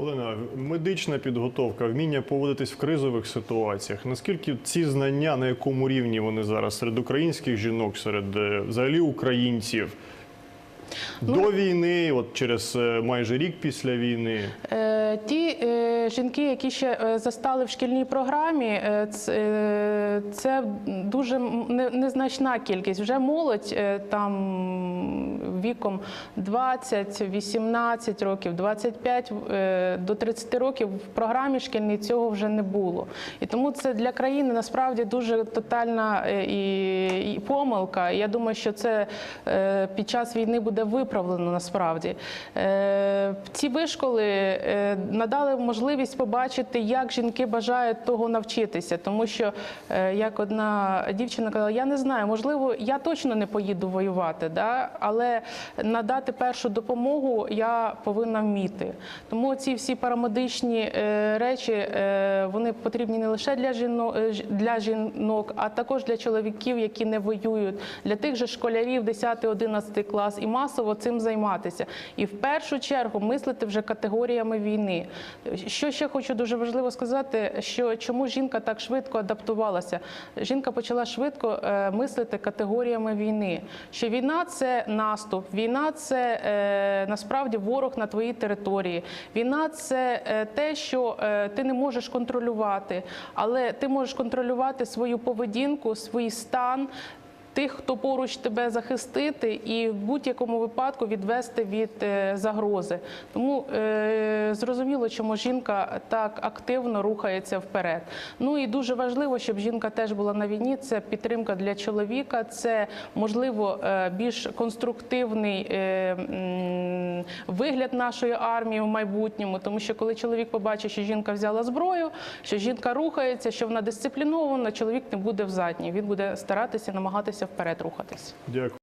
Олена, медична підготовка, вміння поводитись в кризових ситуаціях. Наскільки ці знання, на якому рівні вони зараз серед українських жінок, серед е, взагалі українців? До війни, от через е, майже рік після війни, Е, Ті жінки, які ще е, застали в шкільній програмі, е, е, це дуже незначна кількість. Вже молодь там віком 20, 18 років, 25 е, до 30 років в програмі шкільній цього вже не було. І тому це для країни насправді дуже тотальна і, помилка. Я думаю, що це під час війни буде виправлено насправді. Ці вишколи надали можливість побачити, як жінки бажають того навчитися. Тому що, е, як одна дівчина казала, я не знаю, можливо, я точно не поїду воювати, да? але надати першу допомогу я повинна вміти. Тому ці всі парамедичні е, речі е, вони потрібні не лише для жінок, для жінок, а також для чоловіків, які не воюють, для тих же школярів 10-11 клас і масово цим займатися. І в першу чергу мислити вже категоріями війни. Що ще хочу дуже важливо сказати, що чому жінка так швидко адаптувалася? Жінка почала швидко е, мислити категоріями війни. Що війна це наступ, війна це е, насправді ворог на твоїй території. Війна це е, те, що ти не можеш контролювати, але ти можеш контролювати свою поведінку, свій стан. Тих, хто поруч тебе захистити, і в будь-якому випадку відвести від е, загрози. Тому е, зрозуміло, чому жінка так активно рухається вперед. Ну і дуже важливо, щоб жінка теж була на війні. Це підтримка для чоловіка, це можливо е, більш конструктивний вигляд нашої армії в майбутньому. Тому що коли чоловік побачить, що жінка взяла зброю, що жінка рухається, що вона дисциплінована, чоловік не буде в задній. Він буде старатися намагатися вперед рухатись. дякую.